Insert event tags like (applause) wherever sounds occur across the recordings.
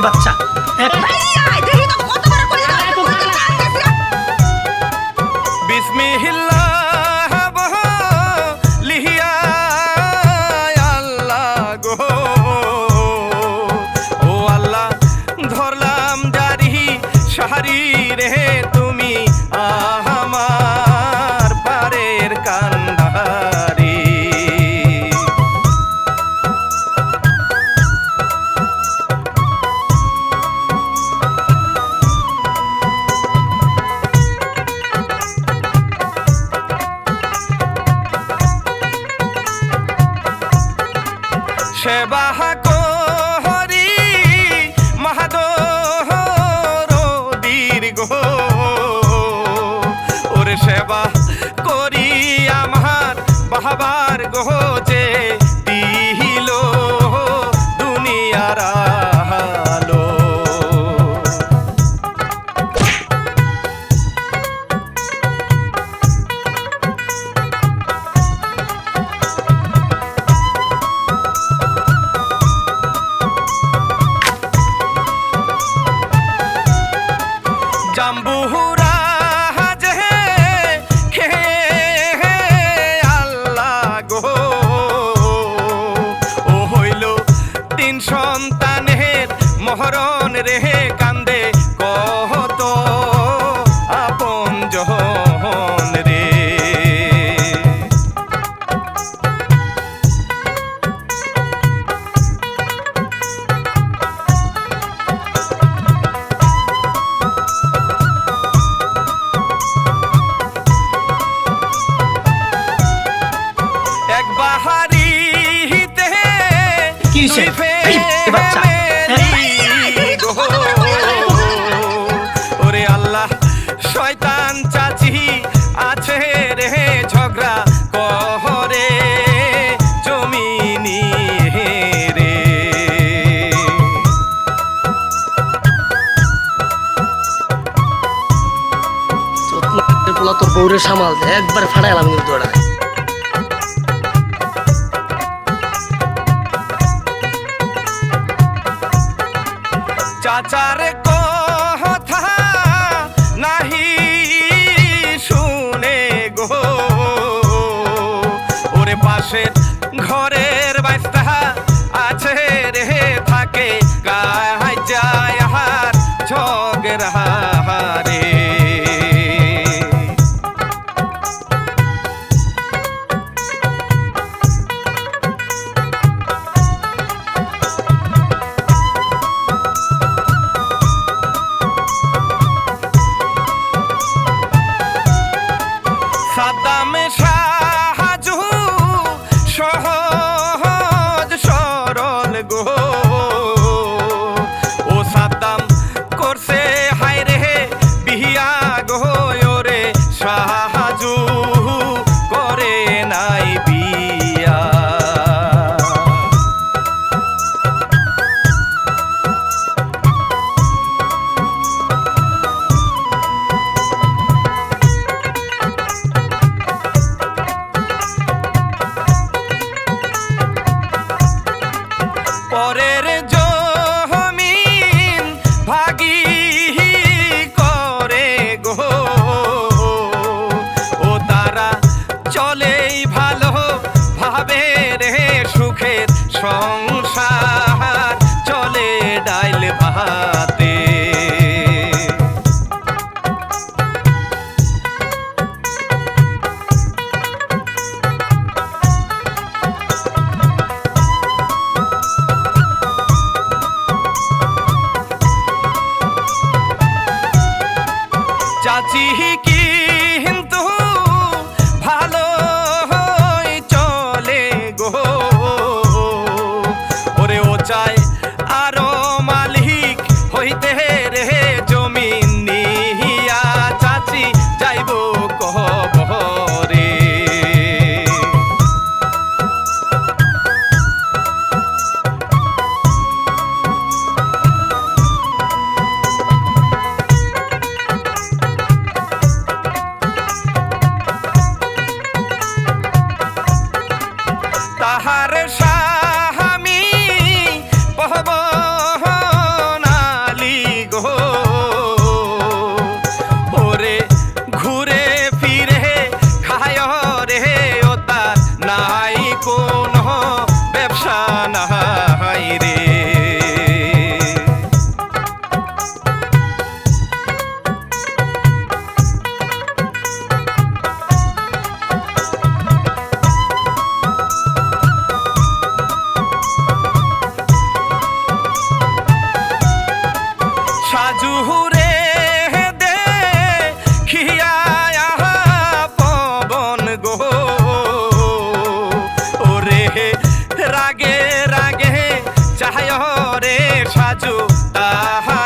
বাচ্চা এক সেবা করি মহাদোর দীর্ঘ। ওরে সেবা করি আমার বাহাবার গোজে স্নেহের মহরণ রেহে কান্দে কহ শালা তোর বউরে সামাল একবার ফাটাইলাম কিন্তু ওরা চাচার কথা নাহি শুনে পাশে ঘরের বাইস্তা আছে রে, থাকে গায় যায় হার ছগের হার আজও তাহারে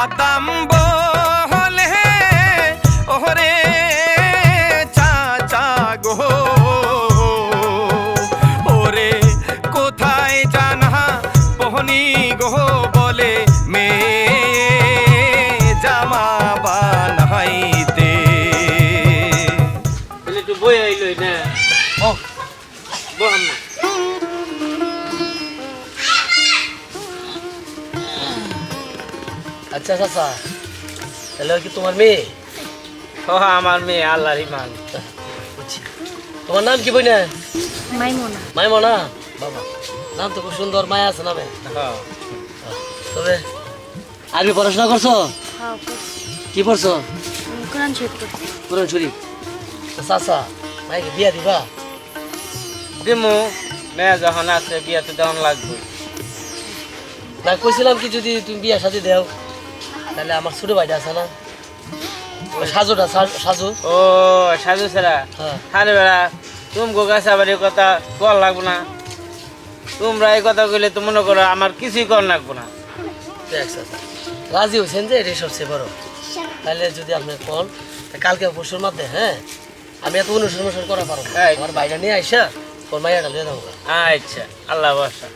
সাদাম আচ্ছা চাচা। তাহলে কি তোমার মেয়ে? ও আমার মেয়ে আল্লাহর ইমান তোমার নাম কি বই না মাইমোনা। মাইমনা? বাবা নাম তো খুব সুন্দর মায়া আছে নামে। হ্যাঁ। তবে আরবি পড়াশোনা করছ? করছি কি পড়ছো? কোরআন শরীফ করছি কোরআন শরীফ। চাচা মাইকে বিয়া দিবা? দিমু। মেয়ে যখন আছে বিয়াতে তখন লাগবে। না কইছিলাম কি যদি তুমি বিয়া সাজি দেও। তাহলে আমার ছোট ভাইটা আছে না? সাজুটা সাজু। ও সাজু সেরা হ্যাঁ। আরে বেড়া তুমি গাছ আবার এই কথা কল লাগবো না। তোমরা এই কথা কইলে তো মনে করো আমার কিছুই কর লাগবো না। রাজি হয়েছেন যে এটাই সবচেয়ে বড়? তাহলে যদি আপনি কল কালকে পরশুর মধ্যে হ্যাঁ? আমি এত অনুষ্ঠান করা পারব না। আমার বাইরে নিয়ে আইসা তোর মাইয়াটা দেবো আচ্ছা আল্লাহ বর্ষা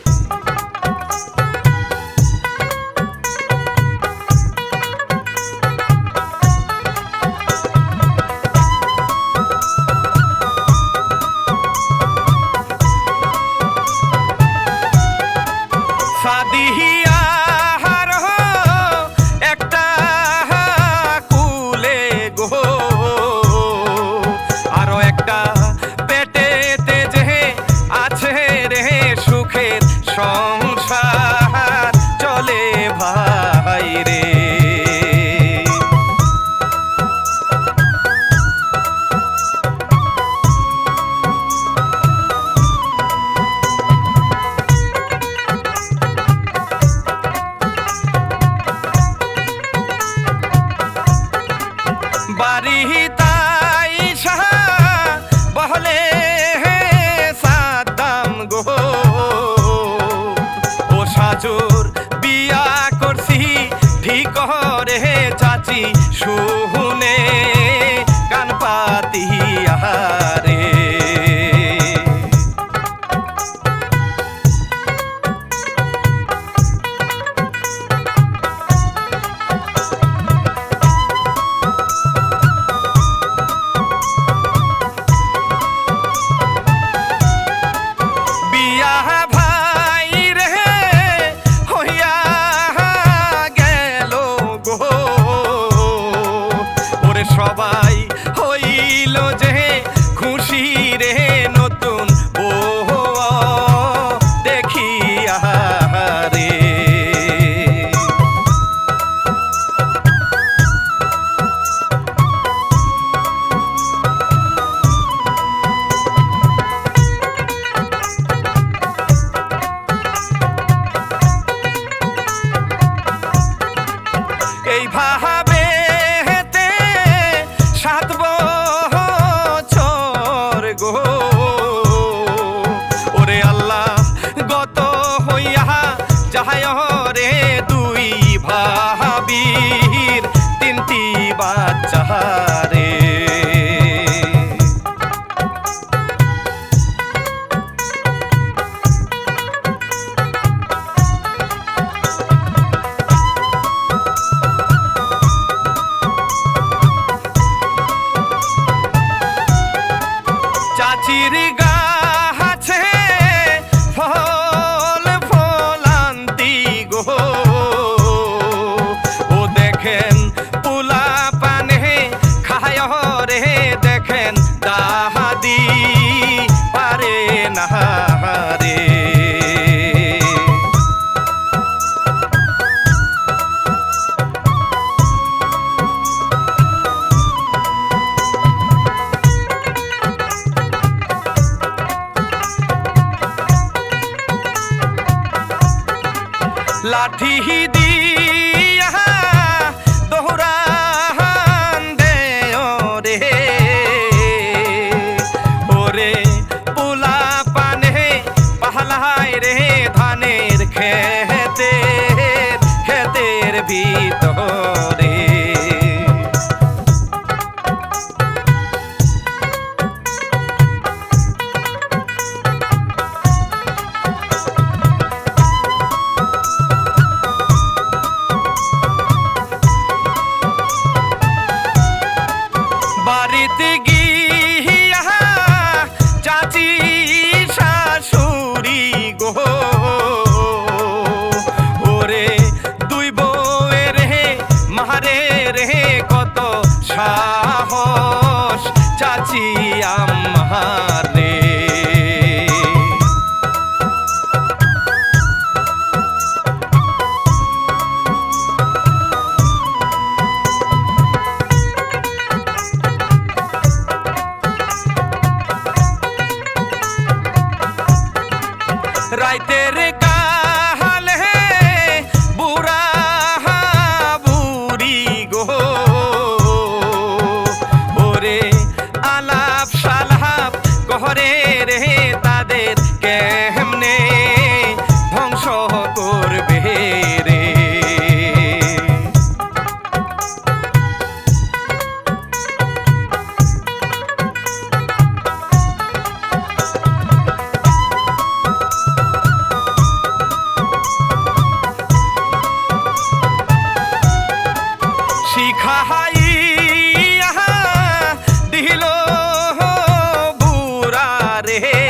চাচি শুনে গাছে খেতের বুড়া (laughs)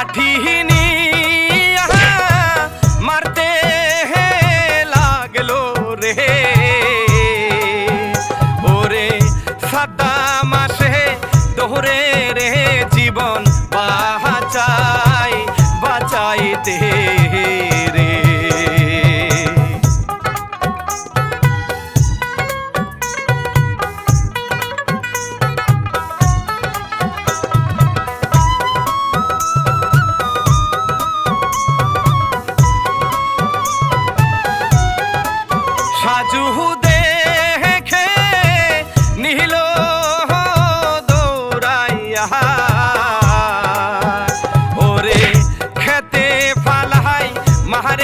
লাঠি My heart.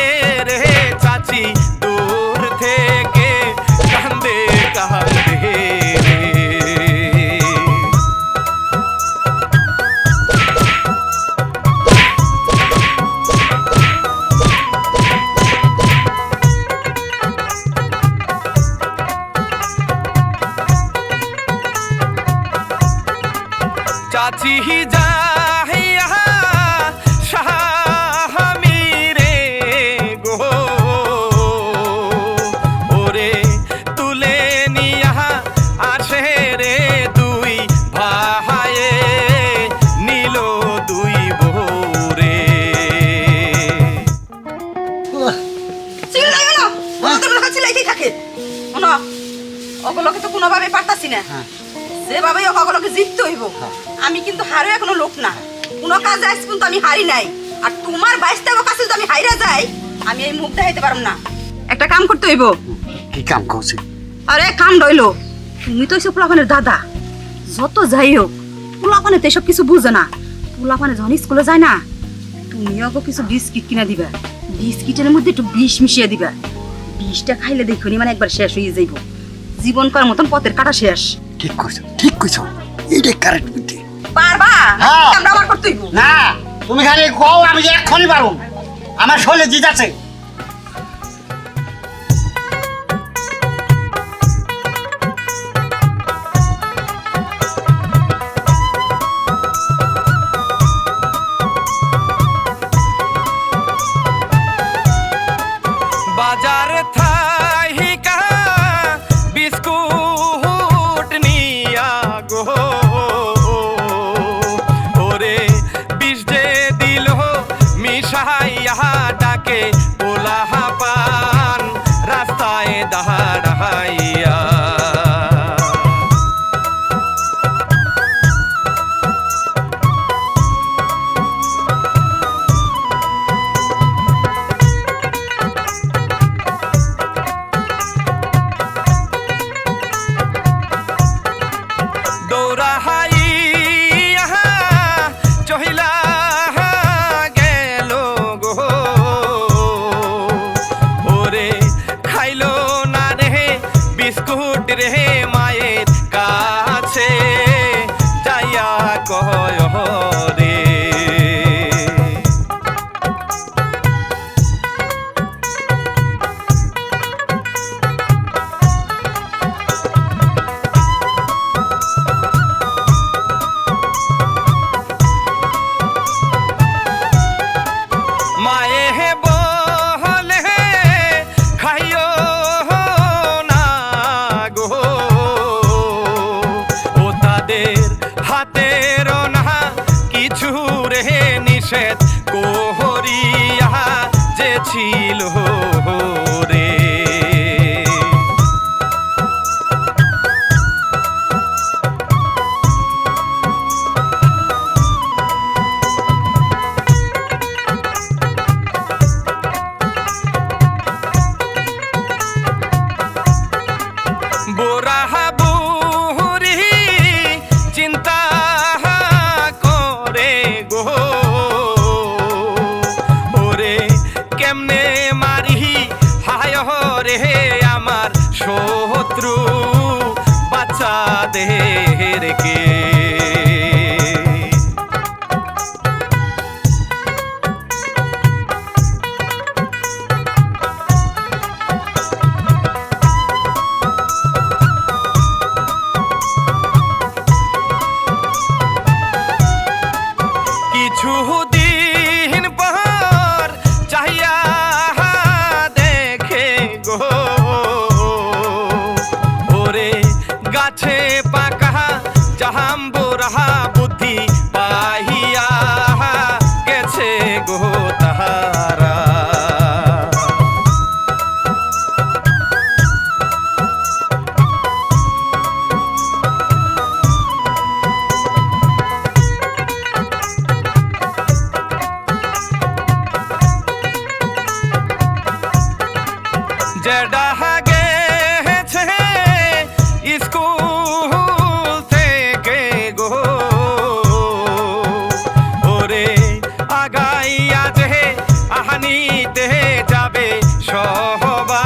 লোক থাকে। শোনো ওগুলোকে তো কোনোভাবে পারতাছি না। যেভাবে হোক ওগুলোকে জিততে হইব। আমি কিন্তু হারে এখনও লোক না। কোনো কাজে আজ কিন্তু আমি হারি নাই। আর তোমার বাইশ টাকা কাছে যদি আমি হাইরা যাই আমি এই মুখ দেখাইতে পারব না। একটা কাম করতে হইব। কি কাম করছে? আরে কাম রইল। তুমি তো এসে পোলাপানের দাদা। যত যাই হোক পোলাপানে তো এসব কিছু বুঝে না। পোলাপানে যখন স্কুলে যায় না তুমি ওকে কিছু বিস্কিট কিনা দিবা। বিস্কিটের মধ্যে একটু বিষ মিশিয়ে দিবা। বিষটা খাইলে দেখুনি মানে একবার শেষ হয়ে যাইব। জীবন করার মতন পথের কাটা শেষ। ঠিক কইছো ঠিক কইছো। এইটা কারেক্ট বুদ্ধি। পারবা? হ্যাঁ। আমরা আবার করতে হইব। না তুমি খালি কও আমি এক্ষুনি পারব। আমার শরীরে জিত আছে। লাগাইয়া যে আহানিতে যাবে সহবা